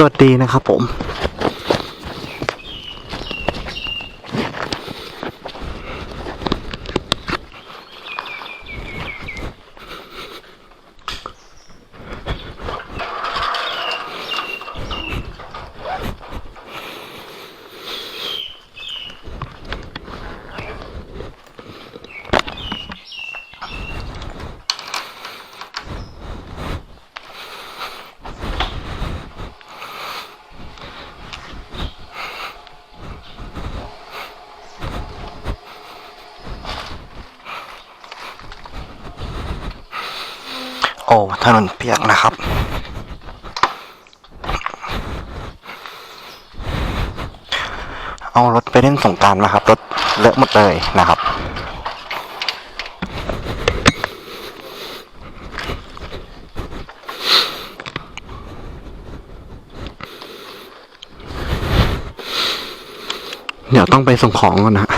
สวัสดีนะครับผม โอ้ ถนนเปียกนะครับ เอารถไปเล่นสงการมาครับ รถเลอะหมดเลยนะครับ เดี๋ยวต้องไปส่งของก่อนนะ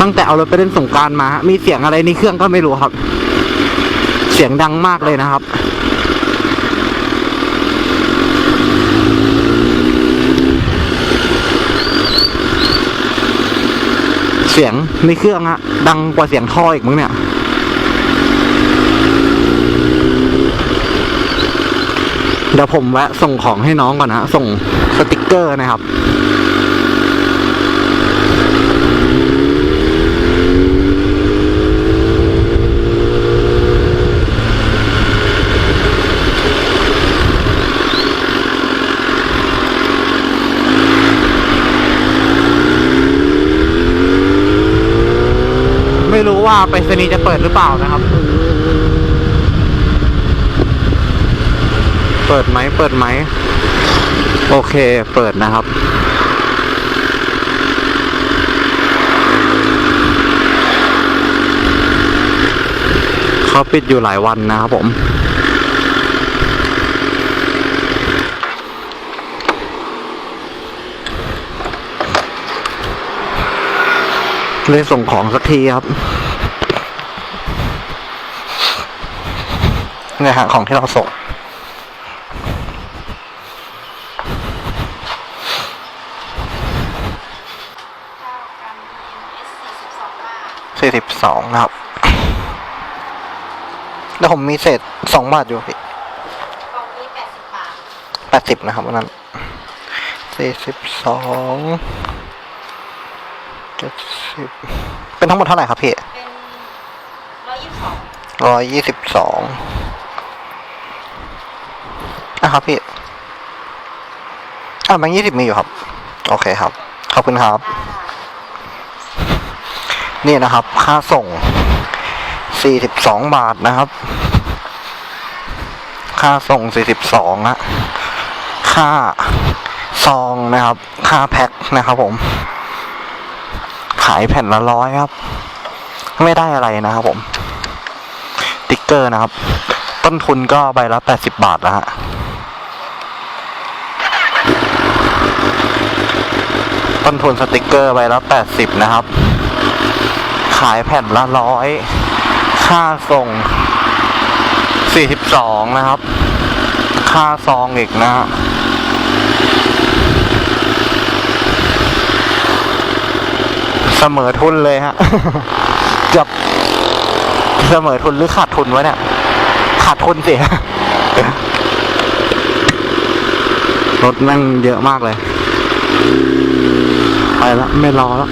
ตั้ง แต่เอารถไปเล่นสงกรารมา มีเสียงอะไรในเครื่องก็ไม่รู้ครับ เสียงดังมากเลยนะครับเสียงในเครื่องอะดังกว่าเสียงท่ออีกมึงเนี่ย เดี๋ยวผมแวะส่งของให้น้องก่อนนะส่งสติกเกอร์นะครับ ว่าไปรษณีย์จะเปิดหรือเปล่านะครับ เปิดไหมเปิดไหม โอเค เปิดนะครับเขาปิดอยู่หลายวันนะครับผมเลยส่งของสักทีครับ เนี่ยฮะของที่เราส่งสี่สิบสองนะครับ แล้วผมมีเศษสองบาทอยู่พี่กล่องนี้แปดสิบบาทแปดสิบนะครับวันนั้นสี่สิบสองเจ็ดสิบเป็นทั้งหมดเท่าไหร่ครับพี่เป็นร้อยยี่สิบสอง ร้อยยี่สิบสองอะครับพี่อะแบงค์ยี่สิบมีอยู่ครับ โอเคครับ ขอบคุณครับ นี่นะครับ ค่าส่ง42บสองบาทนะครับ ค่าส่ง42นะค่าซองนะครับ ค่าแพ็คนะครับผม ขายแผ่นละร้อยครับ ไม่ได้อะไรนะครับผม ติ๊กเกอร์นะครับ ต้นทุนก็ใบละ80บาทแล้วฮะ ต้นทุนสติกเกอร์ใบละ 80 นะครับ ขายแผ่นละร้อยค่าส่ง 42 นะครับ ค่าซองอีกนะฮะเสมอทุนเลยฮะเกือบเสมอทุนหรือขาดทุนวะเนี่ย ขาดทุนสิรถแม่งเยอะมากเลย ไปแล้วไม่รอแล้ว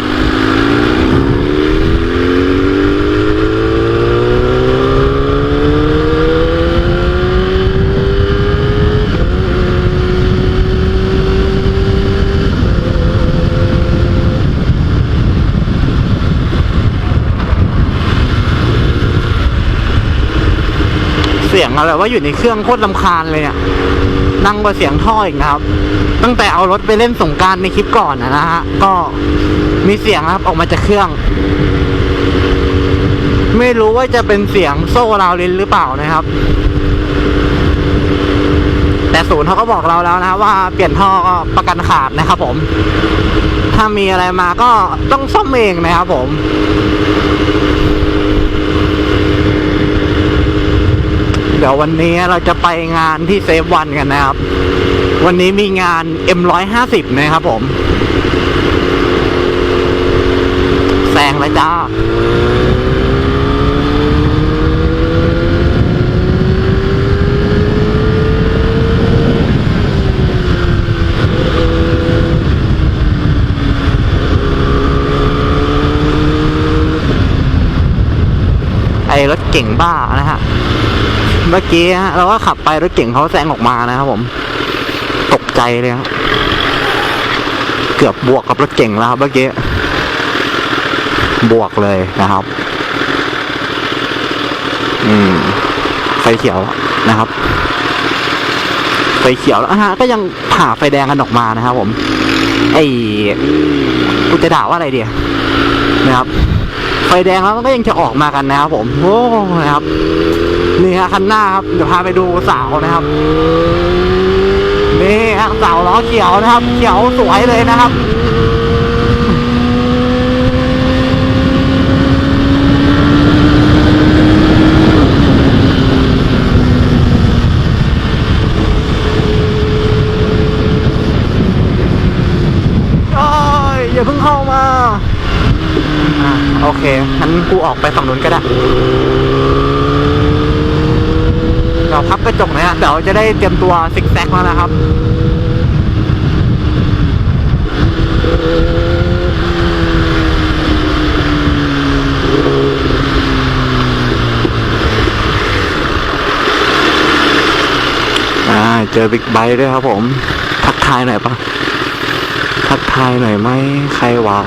เสียงอะไรว่าอยู่ในเครื่องโคตรลำคาญเลยเนี่ยดังกว่าเสียงท่ออีกนะครับ ตั้งแต่เอารถไปเล่นสงการในคลิปก่อนนะฮะ ก็มีเสียงนะครับออกมาจากเครื่อง ไม่รู้ว่าจะเป็นเสียงโซ่ราวลิ้นหรือเปล่านะครับ แต่ศูนย์เขาก็บอกเราแล้วนะว่าเปลี่ยนท่อก็ประกันขาดนะครับผม ถ้ามีอะไรมาก็ต้องซ่อมเองนะครับผมเดี๋ยววันนี้เราจะไปงานที่เซฟวันกันนะครับ วันนี้มีงาน M150 นะครับผมแซงเลยจ้าไอรถเก่งบ้านะฮะ เมื่อกี้เราก็ขับไปรถเก่งเขาแซงออกมานะครับผม ใจเลยครับ เกือบบวกกับรถเก่งแล้วครับเมื่อกี้ บวกเลยนะครับ อืม ไฟเขียวนะครับ ไฟเขียวแล้วฮะก็ยังผ่าไฟแดงกันออกมานะครับ ผม ไอ้กูจะด่าว่าอะไรเดียนะครับ ไฟแดงแล้วมันก็ยังจะออกมากันนะครับ ผม โอ้นะครับนี่ฮะคันหน้าครับ เดี๋ยวพาไปดูสาวนะครับ นี่ฮะสาล้อเขียวนะครับ เขียวสวยเลยนะครับโอ้ยอย่าเพิ่งเข้ามา อะโอเคงั้นกูออกไปฝั่งนู้นก็ได้ พับกระจกนะฮะเดี๋ยวจะได้เตรียมตัวซิกแซกแล้วนะครับอ่าเจอบิ๊กไบค์ด้วยครับผม ทักทายหน่อยปะทักทายหน่อยไหมใครวะ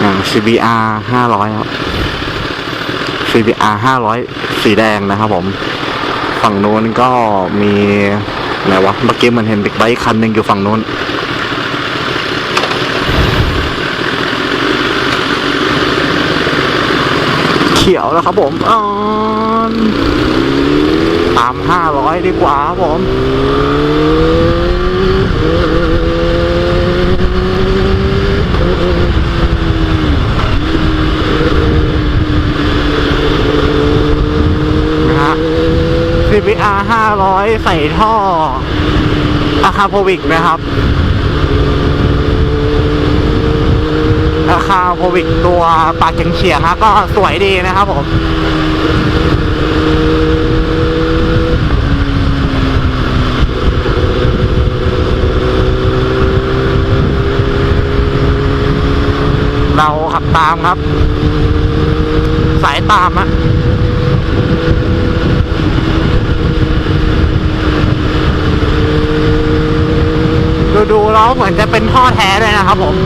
อ่า CBR ห้าร้อยครับ CBR ห้าร้อยสีแดงนะครับผม ฝั่งนู้นก็มีไหนวะ เมื่อกี้มันเห็นบิ๊กไบค์คันหนึ่งอยู่ฝั่งนู้น เขียวแล้วครับผมออตามห้าร้อยดีกว่าครับผม นะฮะ CBR 500 ใส่ท่ออาคาโพวิกนะครับราคาโพวิกตัวปากเฉียงๆฮะก็สวยดีนะครับผมเราขับตามครับ สายตามฮะ ดูดูๆแล้วเหมือนจะเป็นพ่อแท้เลยนะครับผม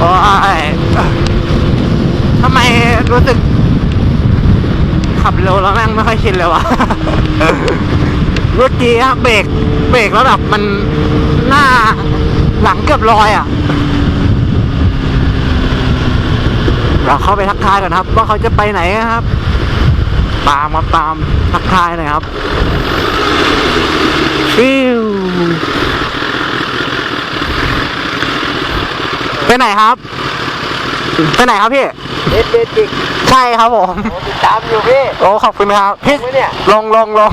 โอ้ยทำไมรู้สึก ขับเร็ว แล้วแม่งไม่ค่อยชินเลยวะเมื่อกี้อะเบรกเบรกแล้วแบบมันหน้าหลังเกือบลอยอะเราเข้าไปทักทายก่อนครับ ว่าเขาจะไปไหนครับ ตามครับตามทักทายหน่อยครับฟิวไปไหนครับ ไปไหนครับพี่เด็ดเด็ดจิกใช่ครับผมผมติดตามอยู่พี่โอ้ขอบคุณครับพี่ลงไหมเนี่ยลงลงลง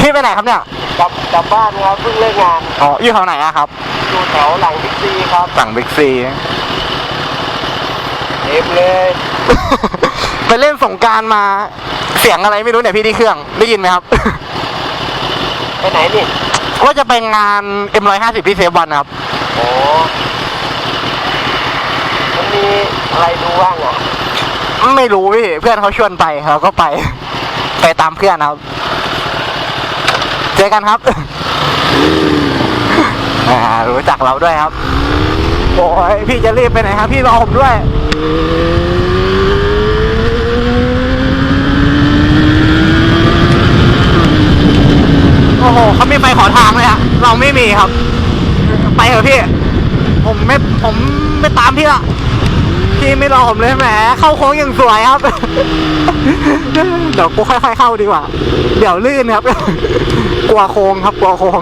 พี่ไปไหนครับเนี่ยกลับกลับบ้านครับเพิ่งเลิกงานอ๋ออยู่แถวไหนอะครับอยู่แถวหลังบิ๊กซีครับสั่งบิ๊กซีเต็มเลยไปเล่นสงกรารมาเสียงอะไรไม่รู้เนี่ยพี่ที่เครื่องได้ยินไหมครับ ไปไหนนี่ว่าจะไปงาน M150 ที่เซฟวันครับโอ้มันมี อะไรดูบ้างอะไม่รู้พี่เพื่อนเขาชวนไปเราก็ไป ไปตามเพื่อนครับ เจอกันครับอ่ารู้จักเราด้วยครับ โอ้ยพี่จะรีบไปไหนครับ พี่รอผมด้วยโอ้โหเขามีไฟขอทางเลยอะเราไม่มีครับ ไปเถอะพี่ ผมไม่ผมไม่ตามพี่ละ พี่ไม่รอผมเลยแหมเข้าโค้งอย่างสวยครับ เดี๋ยวกูค่อยๆเข้าดีกว่า เดี๋ยวลื่นครับ กลัวโค้งครับกลัวโค้ง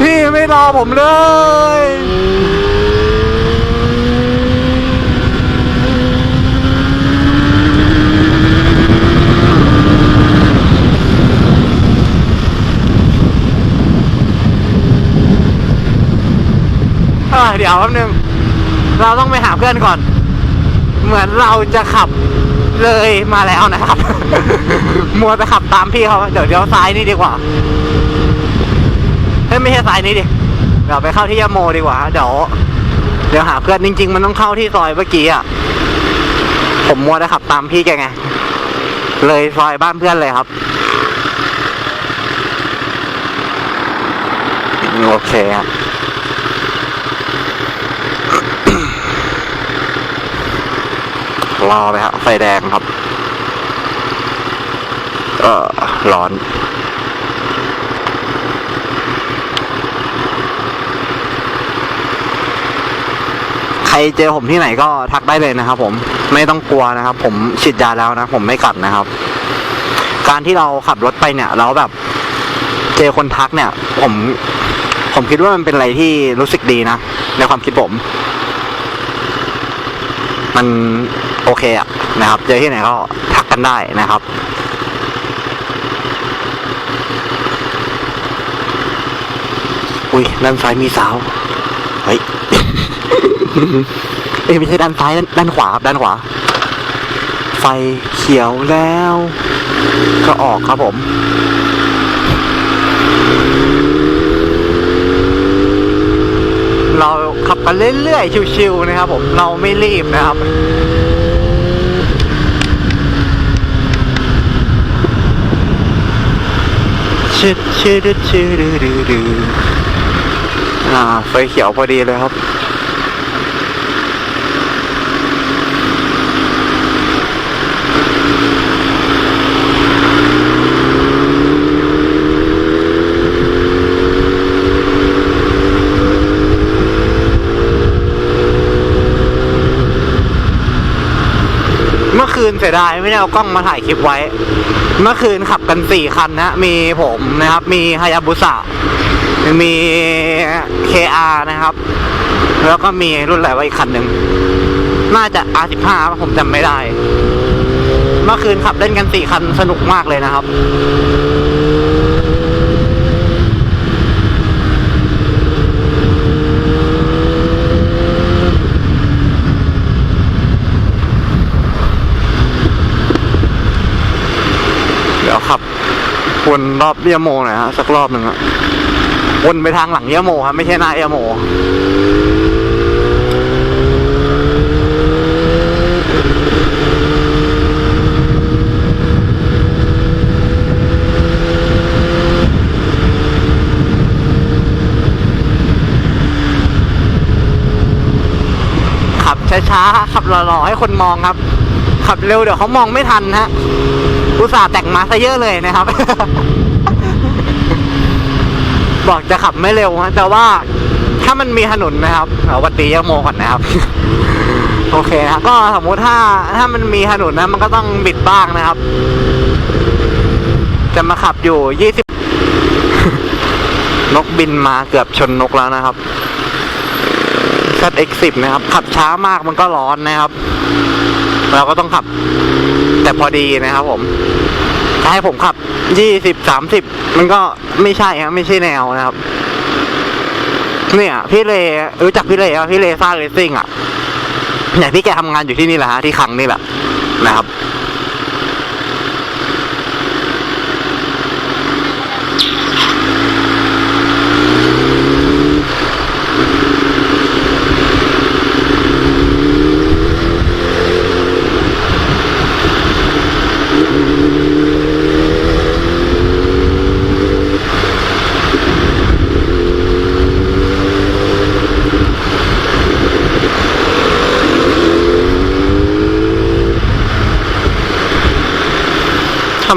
พี่ไม่รอผมเลย เออเดี๋ยวแป๊บนึง เราต้องไปหาเพื่อนก่อน เหมือนเราจะขับเลยมาแล้วนะครับ มัวจะขับตามพี่เขาเดี๋ยวเดี๋ยวซ้ายนี่ดีกว่าเฮ้ยไม่ใช่ซ้ายนี้ดิเดี๋ยวไปเข้าที่ยาโมดีกว่า เดี๋ยวเดี๋ยวหาเพื่อนจริง ๆ มันต้องเข้าที่ซอยเมื่อกี้อะผมมัวจะขับตามพี่แกไง เลยซอยบ้านเพื่อนเลยครับโอเคครับ รอไปครับไฟแดงครับ เออร้อนใครเจอผมที่ไหนก็ทักได้เลยนะครับ ผมไม่ต้องกลัวนะครับ ผมฉีดยาแล้วนะ ผมไม่กัดนะครับ การที่เราขับรถไปเนี่ยแล้วแบบ เจอคนทักเนี่ย ผม ผมคิดว่ามันเป็นอะไรที่รู้สึกดีนะในความคิดผม มัน โอเคอะนะครับเจอที่ไหนก็ทักกันได้นะครับอุ้ยด้านซ้ายมีสาวเฮ้ยเอ้ยไม่ใช่ด้านซ้ายด้านด้านขวาครับด้านขวา ไฟเขียวแล้ว ก็ออกครับผมเราขับกันเรื่อยๆ ชิวๆ นะครับผม เราไม่รีบนะครับ ชิดชิดชิดดูดูดูอ่าไฟเขียวพอดีเลยครับ นเสียดายไม่ได้เอากล้องมาถ่ายคลิปไว้ เมื่อคืนขับกันสี่คันนะมีผมนะครับ มีฮายาบุสะมี KR นะครับ แล้วก็มีรุ่นอะไรวะอีกคันหนึ่งน่าจะ R15 ผมจำไม่ได้ เมื่อคืนขับเล่นกันสี่คันสนุกมากเลยนะครับ เดี๋ยวขับ วนรอบเยโมหน่อยฮะสักรอบหนึ่งอะวนไปทางหลังเยโมครับไม่ใช่หน้าเยโมขับช้าๆขับหล่อๆให้คนมองครับ ขับเร็วเดี๋ยวเขามองไม่ทันฮะ อุตส่าห์แต่งมาซะเยอะเลยนะครับ บอกจะขับไม่เร็วนะแต่ว่าถ้ามันมีถนนนะครับเอาวัดตียโมก่อนนะครับ โอเคนะก็สมมุติถ้า ถ้ามันมีถนนนะ มันก็ต้องบิดบ้างนะครับ จะมาขับอยู่ยี่สิบนกบินมาเกือบชนนกแล้วนะครับ ZX10 นะครับ ขับช้ามากมันก็ร้อนนะครับ เราก็ต้องขับ แต่พอดีนะครับผมถ้าให้ผมขับยี่สิบสามสิบมันก็ไม่ใช่ครับไม่ใช่แนวนะครับ เนี่ย พี่เลรู้จักพี่เลอะพี่เลซ่าเลสซิ่งอะเนี่ยพี่แกทำงานอยู่ที่นี่แหละฮะที่คังนี่แหละนะครับ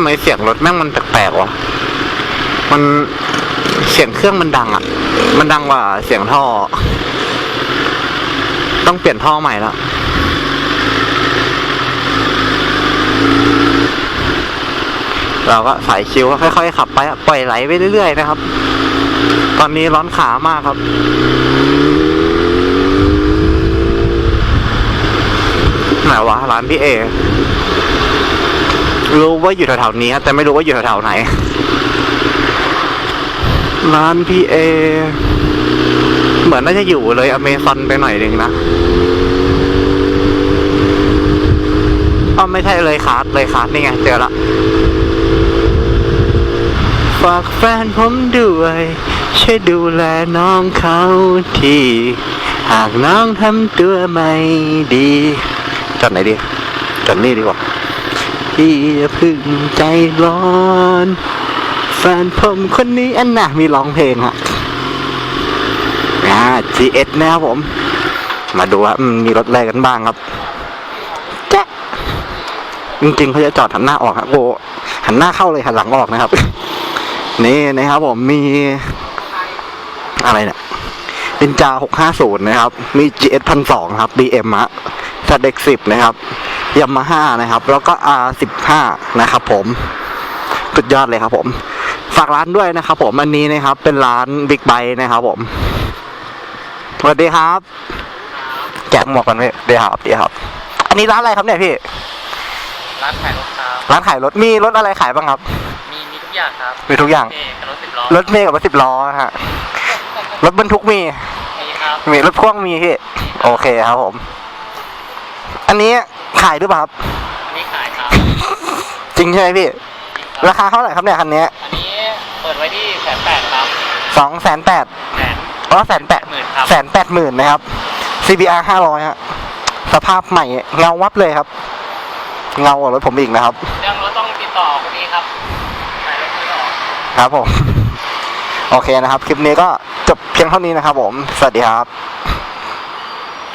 ไมเสียงรถแม่งมันแปลกๆวะ มันเสียงเครื่องมันดังอะ่ะ มันดังกว่าเสียงท่อ ต้องเปลี่ยนท่อใหม่แล้วเราก็สายคิวก็ค่อยๆขับไปปล่อยไหลไปเรื่อยๆนะครับ ตอนนี้ร้อนขามากครับ ไหนวะร้านพี่เอ รู้ว่าอยู่แถวๆนี้ครับแต่ไม่รู้ว่าอยู่แถวๆไหน ร้านพี่เอ เหมือนน่าจะอยู่เลยอเมซอนไปหน่อยหนึ่งนะอ๋อไม่ใช่เลยคาร์ดเลยคาร์ดนี่ไงเจอละฝากแฟนผมด้วยช่วยดูแลน้องเขาทีหากน้องทำตัวไม่ดีจอดไหนดีจอดนี่ดีกว่า พี่อย่าพึ่งใจร้อนแฟนผมคนนี้อันน่ะมีร้องเพลงฮะอ่า GS นะครับผม มาดูว่ามีรถอะไรกันบ้างครับแจ๊จริงๆเขาจะจอดหันหน้าออกครับโอ้หันหน้าเข้าเลยหันหลังออกนะครับ นี่นะครับผมมีอะไรเนี่ยนินจา650นย์นะครับ มี GS 1,200ครับ BM ฮะ ZX 10นะครับยามาฮ่านะครับ แล้วก็ R15 นะครับผมสุดยอดเลยครับผม ฝากร้านด้วยนะครับผมอันนี้นะครับ เป็นร้านบิ๊กไบนะครับผมสวัสดีครับแจกหมวกกันพี่เดี๋ยวครับเดี๋ยวครับ อันนี้ร้านอะไรครับเนี่ยพี่ ร้านขายรถครับร้านขายรถมีรถอะไรขายบ้างครับ มีมีทุกอย่างครับมีทุกอย่างเท่กับรถสิบล้อรถเมย์กับรถสิบล้อนะฮะรถบรรทุกมีมีครับมีรถพ่วงมีพี่โอเคครับผม อันนี้ขายหรือเปล่าครับอันนี้ขายครับ จริงใช่ไหมพี่จริงครับราคาเท่าไหร่ครับเนี่ยคันนี้อันนี้เปิดไว้ที่แสนแปดครับสองแสนแปดแสนอ๋อแสนแปดหมื่นครับแสนแปดหมื่นนะครับ CBR ห้าร้อยฮะสภาพใหม่เงาวับเลยครับ เงากว่ารถผมอีกนะครับ เรื่องรถต้องติดต่อคนนี้ครับขายรถมือออกครับผม โอเคนะครับ คลิปนี้ก็จบเพียงเท่านี้นะครับผม สวัสดีครับ